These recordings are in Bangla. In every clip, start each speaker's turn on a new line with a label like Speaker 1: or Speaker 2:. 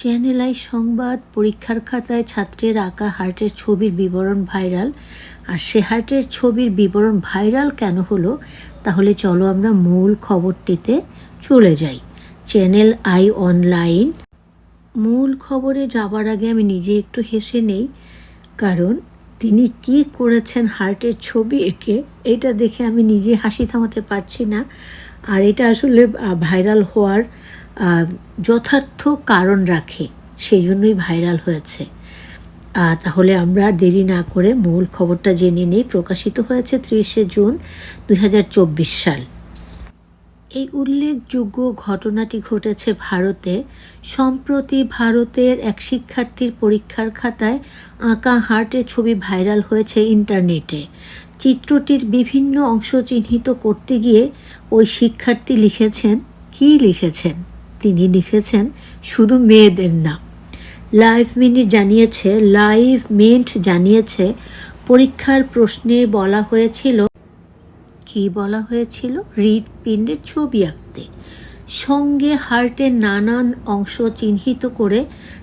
Speaker 1: চ্যানেল আই সংবাদ, পরীক্ষার খাতায় ছাত্রের আঁকা হার্টের ছবির বিবরণ ভাইরাল। আর সে হার্টের ছবির বিবরণ ভাইরাল কেন হলো? তাহলে চলো আমরা মূল খবরটিতে চলে যাই। Channel I online. মূল খবরে যাবার আগে আমি নিজে একটু হেসে নেই, কারণ তিনি কি করেছেন হার্টের ছবি এঁকে, এটা দেখে আমি নিজে হাসি থামাতে পারছি না। আর এটা আসলে ভাইরাল হওয়ার যথার্থ কারণ রাখে, সেই জন্যই ভাইরাল হয়েছে। তাহলে আমরা দেরি না করে মূল খবরটা জেনে নিই, প্রকাশিত হয়েছে ত্রিশে জুন দু হাজার চব্বিশ সাল। এই উল্লেখযোগ্য ঘটনাটি ঘটেছে ভারতে। সম্প্রতি ভারতের এক শিক্ষার্থীর পরীক্ষার খাতায় আঁকা হার্টের ছবি ভাইরাল হয়েছে ইন্টারনেটে। চিত্রটির বিভিন্ন অংশ চিহ্নিত করতে গিয়ে ওই শিক্ষার্থী লিখেছেন, কী লিখেছেন? তিনি লিখেছেন, শুধু মেয়েদের না। লাইভ মিনিট জানিয়েছে লাইভ মিন্ট জানিয়েছে, পরীক্ষার প্রশ্নে বলা হয়েছিল, কি বলা হয়েছিল? হৃৎপিণ্ডের ছবি আঁকতে। সঙ্গে হার্টের নানান অংশ চিহ্নিত করে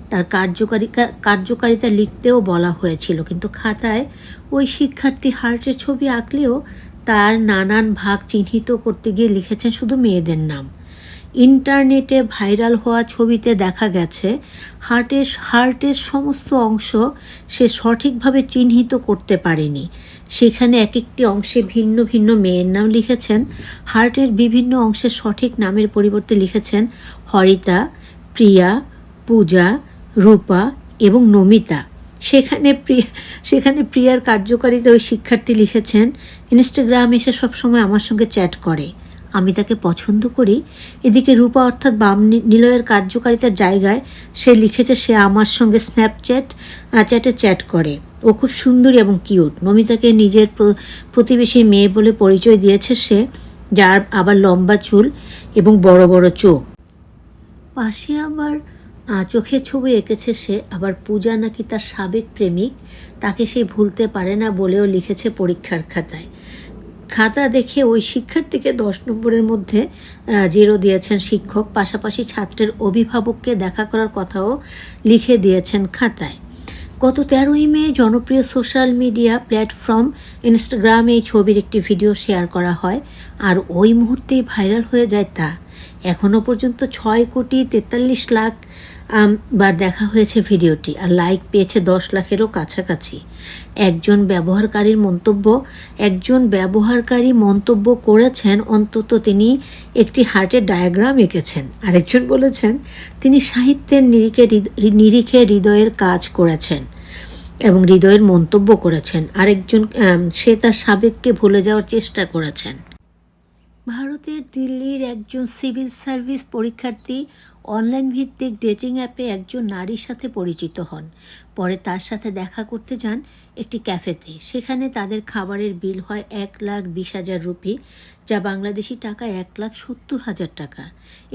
Speaker 1: তার কার্যকারিতা কার্যকারিতা লিখতেও বলা হয়েছিল। কিন্তু খাতায় ওই শিক্ষার্থী হার্টের ছবি আঁকলেও তার নানান ভাগ চিহ্নিত করতে গিয়ে লিখেছেন, শুধু মেয়েদের নাম। ইন্টারনেটে ভাইরাল হওয়া ছবিতে দেখা গেছে, হার্টের হার্টের সমস্ত অংশ সে সঠিকভাবে চিহ্নিত করতে পারেনি। সেখানে এক একটি অংশে ভিন্ন ভিন্ন মেয়ের নাম লিখেছেন। হার্টের বিভিন্ন অংশের সঠিক নামের পরিবর্তে লিখেছেন হরিতা, প্রিয়া, পূজা, রূপা এবং নমিতা। সেখানে প্রিয়া সেখানে প্রিয়ার কার্যকারিতা ওই শিক্ষার্থী লিখেছেন, ইনস্টাগ্রাম এসে সবসময় আমার সঙ্গে চ্যাট করে। আমি তাকে পছন্দ করি। এদিকে রূপা অর্থাৎ বাম নিলয়ের কার্যকারিতার জায়গায় সে লিখেছে, সে আমার সঙ্গে স্ন্যাপচ্যাট চ্যাটে চ্যাট করে। ও খুব সুন্দরী এবং কিউট নমিতাকে নিজের প্র- প্রতিবেশী মেয়ে বলে পরিচয় দিয়েছে সে, যার আবার লম্বা চুল এবং বড় বড় চোখ। পাশে আবার চোখের ছবি এঁকেছে সে। আবার পূজা নাকি তার সাবেক প্রেমিক। তাকে সে ভুলতে পারে না বলেও লিখেছে পরীক্ষার খাতায়। খাতা দেখে ওই শিক্ষার্থীকে দশ নম্বরের মধ্যে জিরো দিয়েছেন শিক্ষক। পাশাপাশি ছাত্রের অভিভাবককে দেখা করার কথাও লিখে দিয়েছেন খাতায়। গত তেরোই মে জনপ্রিয় সোশ্যাল মিডিয়া প্ল্যাটফর্ম ইনস্টাগ্রামে এই ছবির একটি ভিডিও শেয়ার করা হয়। আর ওই মুহূর্তেই ভাইরাল হয়ে যায় তা। এখনও পর্যন্ত ছয় কোটি তেতাল্লিশ লাখ বার দেখা হয়েছে ভিডিওটি আর লাইক পেয়েছে দশ লাখেরও কাছাকাছি। একজন ব্যবহারকারীর মন্তব্য, একজন ব্যবহারকারী মন্তব্য করেছেন, অন্তত তিনি একটি হার্টের ডায়াগ্রাম এঁকেছেন। আরেকজন বলেছেন, তিনি সাহিত্যের নিরিখে নিরিখে হৃদয়ের কাজ করেছেন এবং হৃদয়ের মন্তব্য করেছেন। আরেকজন সে তার সাবেককে ভুলে যাওয়ার চেষ্টা করেছেন। ভারতের দিল্লির একজন সিভিল সার্ভিস পরীক্ষার্থী অনলাইন ভিত্তিক ডেটিং অ্যাপে একজন নারীর সাথে পরিচিত হন। পরে তার সাথে দেখা করতে যান একটি ক্যাফেতে। সেখানে তাদের খাবারের বিল হয় এক লাখ বিশ হাজার রুপি, যা বাংলাদেশি টাকা এক লাখ সত্তর হাজার টাকা।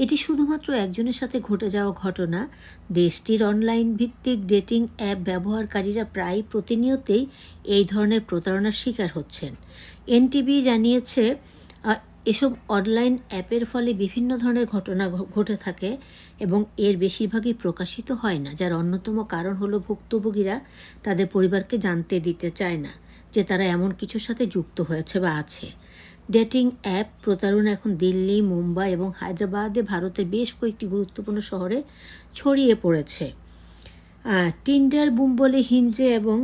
Speaker 1: এটি শুধুমাত্র একজনের সাথে ঘটে যাওয়া ঘটনা। দেশটির অনলাইন ভিত্তিক ডেটিং অ্যাপ ব্যবহারকারীরা প্রায় প্রতিনিয়তেই এই ধরনের প্রতারণার শিকার হচ্ছেন। এনটিভি জানিয়েছে এসব অনলাইন অ্যাপের ফলে বিভিন্ন ধরনের ঘটনা ঘটে থাকে এবং এর বেশিরভাগই প্রকাশিত হয় না, যার অন্যতম কারণ হলো ভুক্তভোগীরা তাদের পরিবারকে জানতে দিতে চায় না যে তারা এমন কিছুর সাথে যুক্ত হয়েছে বা আছে। ডেটিং অ্যাপ প্রতারণা এখন দিল্লি, মুম্বাই এবং হায়দ্রাবাদে ভারতের বেশ কয়েকটি গুরুত্বপূর্ণ শহরে ছড়িয়ে পড়েছে। টিন্ডার বুম বলে হিঞ্জে এবং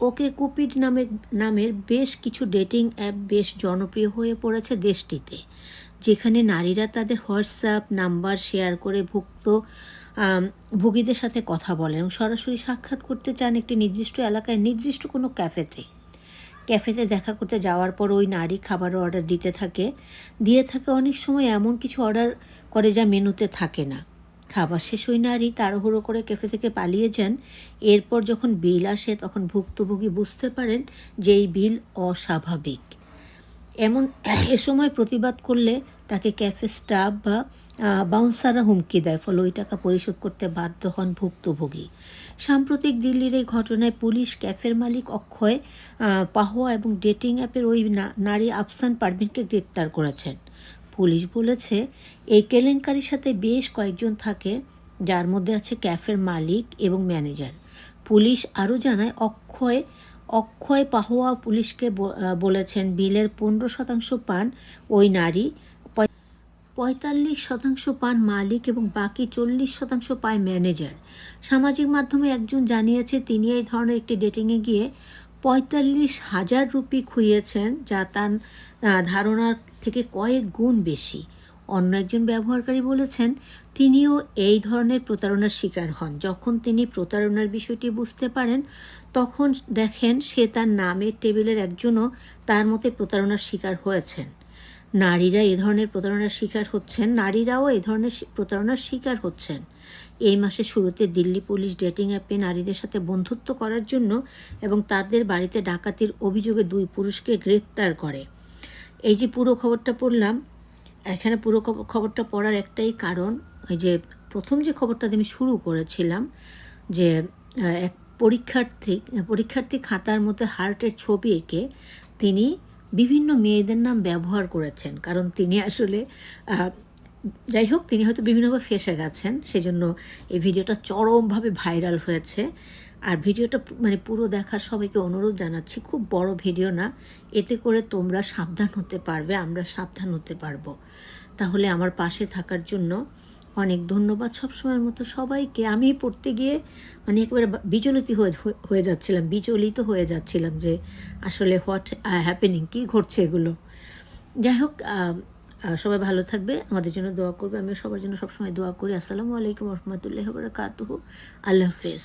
Speaker 1: ওকে কুপিড নামে, নামের বেশ কিছু ডেটিং অ্যাপ বেশ জনপ্রিয় হয়ে পড়েছে দেশটিতে, যেখানে নারীরা তাদের হোয়াটসঅ্যাপ নাম্বার শেয়ার করে ভুক্ত ভোগীদের সাথে কথা বলেন এবং সরাসরি সাক্ষাৎ করতে চান একটি নির্দিষ্ট এলাকায় নির্দিষ্ট কোনো ক্যাফেতে। ক্যাফেতে দেখা করতে যাওয়ার পর ওই নারী খাবার অর্ডার দিতে থাকে। দিয়ে থাকে অনেক সময় এমন কিছু অর্ডার করে যা মেনুতে থাকে না। খাবার শেষ ওই নারী তাড়াহুড়ো করে ক্যাফে থেকে পালিয়ে যান। এরপর যখন বিল আসে, তখন ভুক্তভোগী বুঝতে পারেন যে এই বিল অস্বাভাবিক। এমন এ সময় প্রতিবাদ করলে তাকে ক্যাফে স্টাফ বা বাউন্সাররা হুমকি দেয়, ফলে ওই টাকা পরিশোধ করতে বাধ্য হন ভুক্তভোগী। সাম্প্রতিক দিল্লির এই ঘটনায় পুলিশ, ক্যাফের মালিক অক্ষয় পাহোয়া এবং ডেটিং অ্যাপের ওই নারী আফসান পারভিনকে গ্রেপ্তার করেছেন। পুলিশ বলেছে, এই কেলেঙ্কারির সাথে বেশ কয়েকজন থাকে, যার মধ্যে আছে ক্যাফের মালিক এবং ম্যানেজার। পুলিশ আরও জানায়, অক্ষয় অক্ষয় পাহোয়া পুলিশকে বলেছেন, বিলের পনেরো শতাংশ পান ওই নারী পঁয়তাল্লিশ শতাংশ পান মালিক এবং বাকি চল্লিশ শতাংশ পায় ম্যানেজার। সামাজিক মাধ্যমে একজন জানিয়েছে, তিনি এই ধরনের একটি ডেটিংয়ে গিয়ে পঁয়তাল্লিশ হাজার রুপি খুইয়েছেন, যা তার ধারণার থেকে কয়েক গুণ বেশি। অন্য একজন ব্যবহারকারী বলেছেন, তিনিও এই ধরনের প্রতারণার শিকার হন। যখন তিনি প্রতারণার বিষয়টি বুঝতে পারেন, তখন দেখেন সে তার নামের টেবিলের একজনও তার মতে প্রতারণার শিকার হয়েছেন। নারীরা এ ধরনের প্রতারণার শিকার হচ্ছেন, নারীরাও এ ধরনের প্রতারণার শিকার হচ্ছেন। এই মাসের শুরুতে দিল্লি পুলিশ ডেটিং অ্যাপে নারীদের সাথে বন্ধুত্ব করার জন্য এবং তাদের বাড়িতে ডাকাতির অভিযোগে দুই পুরুষকে গ্রেপ্তার করে। এই যে পুরো খবরটা পড়লাম, এখানে পুরো খবর- খবরটা পড়ার একটাই কারণ, ওই যে প্রথম যে খবরটা আমি শুরু করেছিলাম, যে এক পরীক্ষার্থী পরীক্ষার্থী খাতার মধ্যে হার্টের ছবি এঁকে তিনি বিভিন্ন মেয়েদের নাম ব্যবহার করেছেন। কারণ তিনি আসলে যাই হোক, তিনি হয়তো বিভিন্নভাবে ফেসে গেছেন, সেজন্য এই ভিডিওটা চরমভাবে ভাইরাল হয়েছে। আর ভিডিওটা মানে পুরো দেখার সবাইকে অনুরোধ জানাচ্ছি, খুব বড় ভিডিও না, এতে করে তোমরা সাবধান হতে পারবে, আমরা সাবধান হতে পারব। তাহলে আমার পাশে থাকার জন্য অনেক ধন্যবাদ সবসময়ের মতো সবাইকে। আমি পড়তে গিয়ে মানে একেবারে বিচলিত হয়ে হয়ে যাচ্ছিলাম বিচলিত হয়ে যাচ্ছিলাম যে আসলে হোয়াট হ্যাপেনিং কী ঘটছে এগুলো। যাই হোক সবাই ভালো থাকবে, আমাদের জন্য দোয়া করবে আমি সবার জন্য সবসময় দোয়া করি। আসসালামু আলাইকুম রহমতুল্লাহ বারকাতুহু। আল্লাহ হাফেজ।